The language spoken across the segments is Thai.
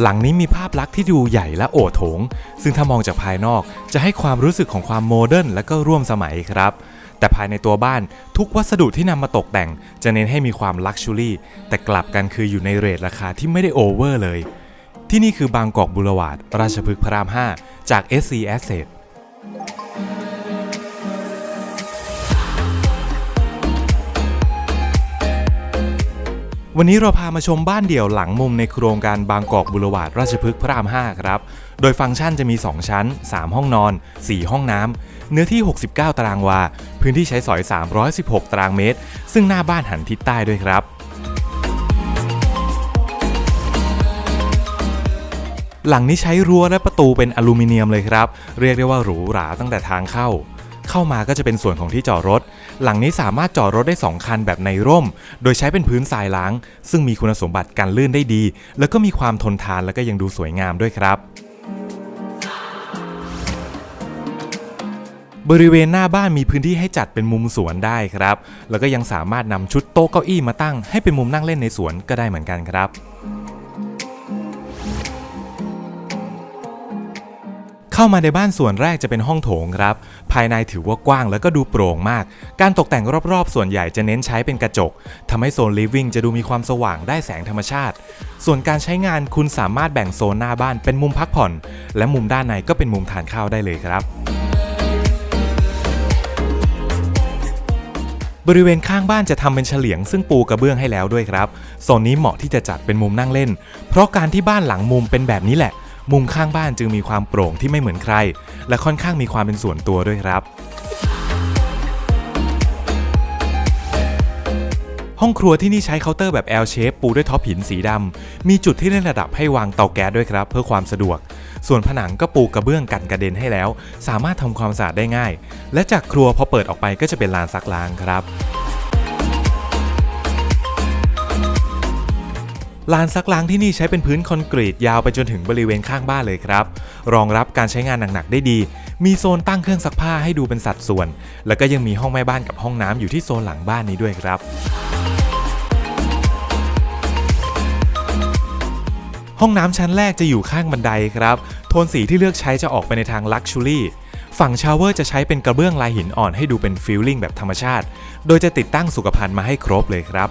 หลังนี้มีภาพลักษณ์ที่ดูใหญ่และโอโถง ซึ่งถ้ามองจากภายนอกจะให้ความรู้สึกของความโมเดิร์นและก็ร่วมสมัยครับ แต่ภายในตัวบ้านทุกวัสดุที่นำมาตกแต่ง จะเน้นให้มีความลักชัวรี่แต่กลับกันคืออยู่ในเรทราคาที่ไม่ได้โอเวอร์เลย ที่นี่คือบางกอกบุรวาดราชพฤกษ์พระราม 5 จาก SC Asset วันนี้เราพามาชมบ้านเดี่ยวหลังมุมในโครงการบางกอกบุรวาดราชพฤกษ์พระราม 5 ครับ โดยฟังก์ชันจะมี 2 ชั้น 3 ห้องนอน 4 ห้องน้ำ เนื้อที่ 69 ตารางวา พื้นที่ใช้สอย 316 ตารางเมตร ซึ่งหน้าบ้านหันทิศใต้ด้วยครับหลังนี้ใช้รั้วและประตูเป็นอลูมิเนียมเลยครับ เรียกได้ว่าหรูหราตั้งแต่ทางเข้า เข้ามาก็จะเป็นส่วนของที่จอดรถ หลังนี้สามารถจอดรถได้ 2 คันแบบในร่ม โดยใช้เป็นพื้นทรายล้าง ซึ่งมีคุณสมบัติการลื่นได้ดี แล้วก็มีความทนทานแล้วก็ยังดูสวยงามด้วยครับบริเวณหน้าบ้านมีพื้นที่ให้จัดเป็นมุมสวนได้ครับ แล้วก็ยังสามารถนำชุดโต๊ะเก้าอี้มาตั้งให้เป็นมุมนั่งเล่นในสวนก็ได้เหมือนกันครับ เข้ามาในบ้านส่วนแรกจะเป็นห้องโถงครับ ภายในถือว่ากว้างแล้วก็ดูโปร่งมาก การตกแต่งรอบๆ ส่วนใหญ่จะเน้นใช้เป็นกระจกทำให้โซนลิฟวิ่งจะดูมีความสว่างได้แสงธรรมชาติ ส่วนการใช้งานคุณสามารถแบ่งโซนหน้าบ้านเป็นมุมพักผ่อน และมุมด้านในก็เป็นมุมทานข้าวได้เลยครับบริเวณข้างบ้านจะทำเป็นเฉลียงซึ่งปูกระเบื้องให้แล้วด้วยครับ โซนนี้เหมาะที่จะจัดเป็นมุมนั่งเล่น เพราะการที่บ้านหลังมุมเป็นแบบนี้แหละ มุมข้างบ้านจึงมีความโปร่งที่ไม่เหมือนใคร และค่อนข้างมีความเป็นส่วนตัวด้วยครับ ห้องครัวที่นี่ใช้เคาน์เตอร์แบบ L shape ปูด้วยท็อปหินสีดำ มีจุดที่เล่นระดับให้วางเตาแก๊สด้วยครับ เพื่อความสะดวก ส่วนผนังก็ปูกระเบื้องกันกระเด็นให้แล้ว สามารถทำความสะอาดได้ง่าย และจากครัวพอเปิดออกไปก็จะเป็นลานซักล้างครับ ลานซักล้างที่นี่ใช้เป็นพื้นคอนกรีตยาวไปจนถึงบริเวณข้างบ้านเลยครับ รองรับการใช้งานหนักๆได้ดี มีโซนตั้งเครื่องซักผ้าให้ดูเป็นสัดส่วน แล้วก็ยังมีห้องแม่บ้านกับห้องน้ำอยู่ที่โซนหลังบ้านนี้ด้วยครับห้องน้ำชั้นแรกจะอยู่ข้างบันไดครับ โทนสีที่เลือกใช้จะออกไปในทางลักชูรี่ ฝั่งชาวเวอร์จะใช้เป็นกระเบื้องลายหินอ่อนให้ดูเป็นฟิลลิ่งแบบธรรมชาติ โดยจะติดตั้งสุขภัณฑ์มาให้ครบเลยครับ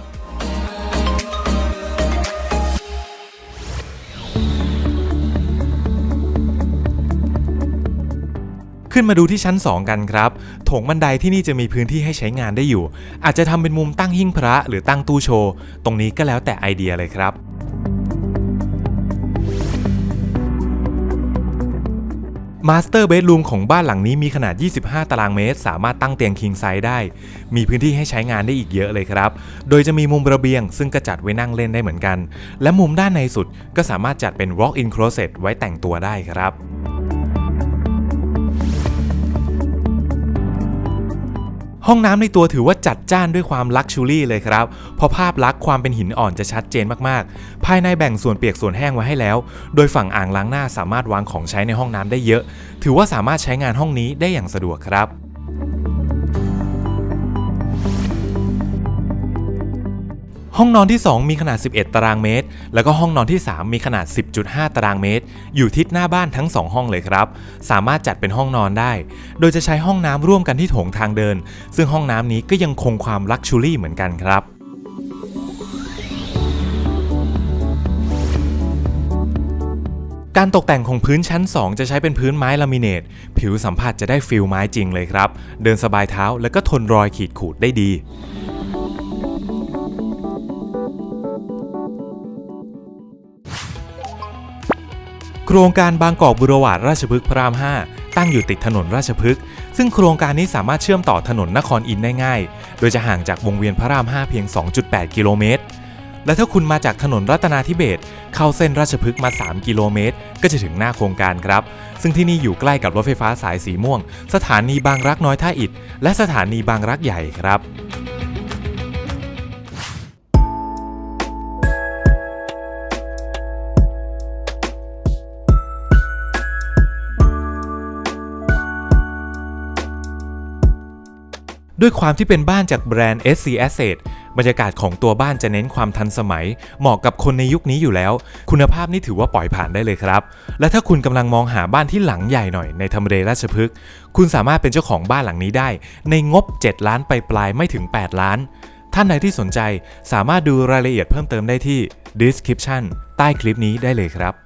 ขึ้นมาดูที่ชั้น 2 กันครับโถงบันไดที่นี่จะมีพื้นที่ให้ใช้งานได้อยู่ อาจจะทำเป็นมุมตั้งหิ้งพระหรือตั้งตู้โชว์ ตรงนี้ก็แล้วแต่ไอเดียเลยครับมาสเตอร์เบดรูมของบ้านหลังนี้มีขนาด 25 ตารางเมตร สามารถตั้งเตียงคิงไซส์ได้ มีพื้นที่ให้ใช้งานได้อีกเยอะเลยครับ โดยจะมีมุมระเบียง ซึ่งก็จัดไว้นั่งเล่นได้เหมือนกัน และมุมด้านในสุดก็สามารถจัดเป็น walk-in closet ไว้แต่งตัวได้ครับ ห้องน้ำในตัวถือว่าจัดจ้านด้วยความลักชูรี่เลยครับ เพราะภาพลักษณ์ความเป็นหินอ่อนจะชัดเจนมากๆ ภายในแบ่งส่วนเปียกส่วนแห้งไว้ให้แล้ว โดยฝั่งอ่างล้างหน้าสามารถวางของใช้ในห้องน้ำได้เยอะ ถือว่าสามารถใช้งานห้องนี้ได้อย่างสะดวกครับ ห้องนอนที่ 2 มีขนาด 11 ตารางเมตร แล้วก็ห้องนอนที่ 3 มีขนาด 10.5 ตารางเมตร อยู่ทิศหน้าบ้านทั้ง 2 ห้องเลยครับ สามารถจัดเป็นห้องนอนได้ โดยจะใช้ห้องน้ำร่วมกันที่โถงทางเดิน ซึ่งห้องน้ำนี้ก็ยังคงความลักชูรี่เหมือนกันครับการตกแต่งของพื้นชั้น 2 จะใช้เป็นพื้นไม้ลามิเนต ผิวสัมผัสจะได้ฟิลไม้จริงเลยครับ เดินสบายเท้าแล้วก็ทนรอยขีดขูดได้ดี โครงการบางกอกบุรวาดราชพฤกษ์พระราม 5 ตั้งอยู่ติดถนนราชพฤกษ์ซึ่งโครงการนี้สามารถเชื่อมต่อถนนนครอินทร์ได้ง่าย โดยจะห่างจากวงเวียนพระราม 5 เพียง 2.8 กิโลเมตร และถ้าคุณมาจากถนนรัตนาธิเบศเข้าเส้นราชพฤกษ์มา 3 กิโลเมตร ก็จะถึงหน้าโครงการครับ ซึ่งที่นี่อยู่ใกล้กับรถไฟฟ้าสายสีม่วง สถานีบางรักน้อยท่าอิฐและสถานีบางรักใหญ่ครับ ด้วยความที่เป็นบ้านจากแบรนด์ SC Asset บรรยากาศของตัวบ้านจะเน้นความทันสมัย เหมาะกับคนในยุคนี้อยู่แล้ว คุณภาพนี่ถือว่าปล่อยผ่านได้เลยครับ และถ้าคุณกำลังมองหาบ้านที่หลังใหญ่หน่อยในทำเลราชพฤกษ์คุณสามารถเป็นเจ้าของบ้านหลังนี้ได้ ในงบ 7 ล้านไปปลายไม่ถึง 8 ล้าน ท่านใดที่สนใจสามารถดูรายละเอียดเพิ่มเติมได้ที่ description ใต้คลิปนี้ได้เลยครับ